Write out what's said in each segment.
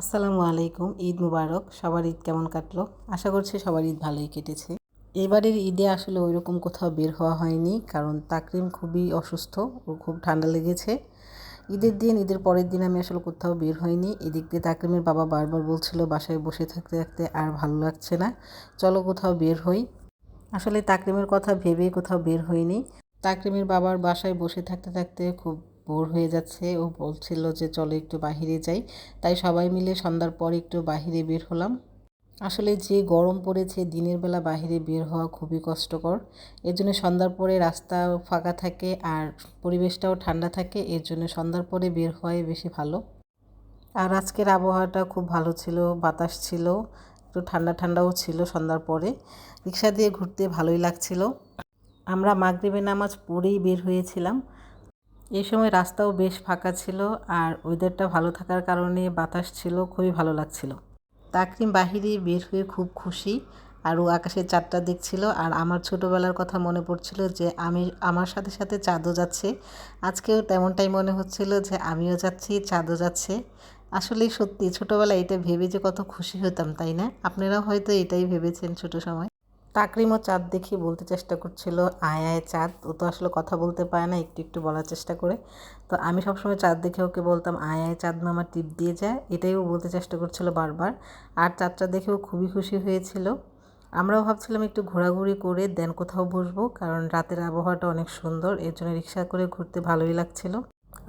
আসসালামু আলাইকুম, ঈদ মুবারক। সবার ঈদ কেমন কাটলো? আশা করছি সবার ঈদ ভালোই কেটেছে। এবারের ঈদে আসলে ওই রকম কোথাও বের হওয়া হয়নি, কারণ তাকরিম খুবই অসুস্থ ও খুব ঠান্ডা লেগেছে। ঈদের দিন, ঈদের পরের দিন আমি আসলে কোথাও বের হইনি। এদিক দিয়ে তাকরিমের বাবা বারবার বলছিল, বাসায় বসে থাকতে থাকতে আর ভালো লাগছে না। চলো কোথাও বের হই। আসলে তাকরিমের কথা ভেবেই কোথাও বের হইনি। তাকরিমের বাবার বাসায় বসে থাকতে থাকতে খুব বোর হয়ে যাচ্ছে। ও বলছিল যে, চলো একটু বাহিরে যাই। তাই সবাই মিলে সন্ধ্যার পর একটু বাহিরে বের হলাম। আসলে যে গরম পড়েছে, দিনের বেলা বাহিরে বের হওয়া খুবই কষ্টকর। এর জন্য সন্ধ্যার পরে রাস্তা ফাঁকা থাকে আর পরিবেশটাও ঠান্ডা থাকে। এর জন্য সন্ধ্যার পরে বের হওয়াই বেশি ভালো। আর আজকের আবহাওয়াটা খুব ভালো ছিল, বাতাস ছিল, একটু ঠান্ডা ঠান্ডাও ছিল সন্ধ্যার পরে। রিক্সা দিয়ে ঘুরতে ভালোই লাগছিল। আমরা মাগরিবের নামাজ পড়েই বের হয়েছিলাম। এই সময় রাস্তাও বেশ ফাঁকা ছিল আর ওয়েদারটা ভালো থাকার কারণে বাতাস ছিল, খুবই ভালো লাগছিল। তাকরিম বাহিরে বের হয়ে খুব খুশি, আর ও আকাশের চাঁদটা দেখছিল, আর আমার ছোটোবেলার কথা মনে পড়ছিল যে আমি, আমার সাথে সাথে চাঁদও যাচ্ছে। আজকেও তেমনটাই মনে হচ্ছিল যে আমিও যাচ্ছি, চাঁদও যাচ্ছে। আসলেই সত্যি ছোটোবেলায় এটা ভেবে যে কত খুশি হতাম, তাই না? আপনারাও হয়তো এটাই ভেবেছেন ছোটো সময়। তাকরিমও চাঁদ দেখে বলতে চেষ্টা করছিল। আয় আয়, চাঁদ। ও তো আসলে কথা বলতে পারে না, একটু একটু বলার চেষ্টা করে। তো আমি সবসময় চাঁদ দেখে ওকে বলতাম, আয় আয়, চাঁদ মামা টিপ দিয়ে যায় এটাই ও বলতে চেষ্টা করছিল বারবার। আর চাঁদটা দেখেও খুবই খুশি হয়েছিল। আমরাও ভাবছিলাম একটু ঘোরাঘুরি করে দেন কোথাও বসবো, কারণ রাতের আবহাওয়াটা অনেক সুন্দর। এর জন্য রিক্সা করে ঘুরতে ভালোই লাগছিল।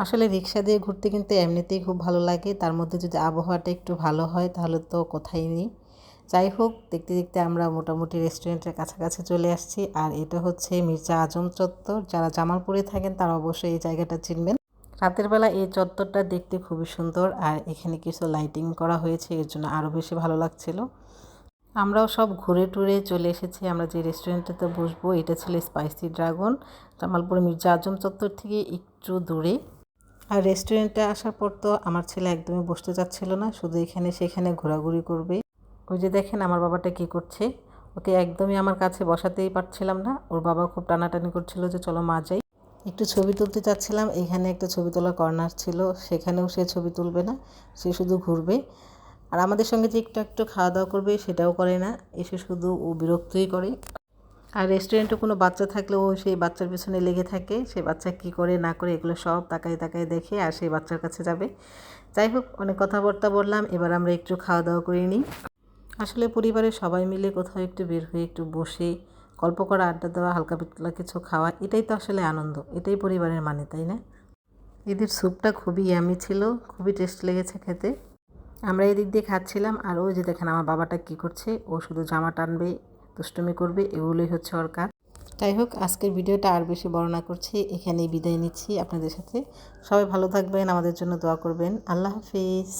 আসলে রিক্সা দিয়ে ঘুরতে কিন্তু এমনিতেই খুব ভালো লাগে। তার মধ্যে যদি আবহাওয়াটা একটু ভালো হয়, তাহলে তো কোথায় নেই। যাই হোক দেখতে দেখতে আমরা মোটামুটি রেস্টুরেন্টের কাছাকাছি চলে আসছি। আর এটা হচ্ছে মির্জা আজম চত্বর। যারা জামালপুরে থাকেন, তারা অবশ্যই এই জায়গাটা চিনবেন। রাতের বেলা এই চত্বরটা দেখতে খুবই সুন্দর আর এখানে কিছু লাইটিং করা হয়েছে, এর জন্য আরও বেশি ভালো লাগছিল। আমরাও সব ঘুরে টুরে চলে এসেছি। আমরা যে রেস্টুরেন্টটাতে বসবো, এটা ছিল স্পাইসি ড্রাগন জামালপুর মির্জা আজম চত্বর থেকে একটু দূরে। আর রেস্টুরেন্টে আসার পর তো আমার ছেলে একদমই বসতে চাচ্ছিল না, শুধু এখানে সেখানে ঘোরাঘুরি করবে। ওই যে দেখেন আমার বাবাটা কি করছে? ওকে একদমই আমার কাছে বসাতেই পারছিলাম না। ওর বাবা খুব টানাটানি করছিল যে চলো মা যাই। একটু ছবি তুলতে চাচ্ছিলাম। এখানে একটা ছবি তোলা কর্নার ছিল। সেখানেও সে ছবি তুলবে না। সে শুধু ঘুরবে। আর আমাদের সঙ্গে যে একটু একটু খাওয়া দাওয়া করবে, সেটাও করে না। এসে শুধু ও বিরক্তই করে। আর রেস্টুরেন্টে কোনো বাচ্চা থাকলেও সেই বাচ্চার পেছনে লেগে থাকে। সে বাচ্চা কি করে, না করে, এগুলো সব তাকায় তাকায় দেখে আর সেই বাচ্চার কাছে যাবে। যাই হোক, অনেক কথাবার্তা বললাম। এবার আমরা একটু খাওয়া দাওয়া করে নিই। আসলে পরিবারের সবাই মিলে কোথাও একটু বের হয়ে একটু বসে গল্প করা, আড্ডা দেওয়া, হালকা পাতলা কিছু খাওয়া, এটাই তো আসলে আনন্দ। এটাই পরিবারের মানে তাই না? এদের স্যুপটা খুবই ইয়ামি ছিল, খুবই টেস্ট লেগেছে খেতে। আমরা এদিক দিয়ে খাচ্ছিলাম আর ওই যে দেখেন আমার বাবাটা কি করছে, ও শুধু জামা টানবে, দুষ্টুমি করবে, এগুলোই হচ্ছে ওর কাজ। যাই হোক, আজকের ভিডিওটা আর বেশি বর্ণনা করছি, এখানেই বিদায় নিচ্ছি আপনাদের সাথে। সবাই ভালো থাকবেন, আমাদের জন্য দোয়া করবেন। আল্লাহ হাফিজ।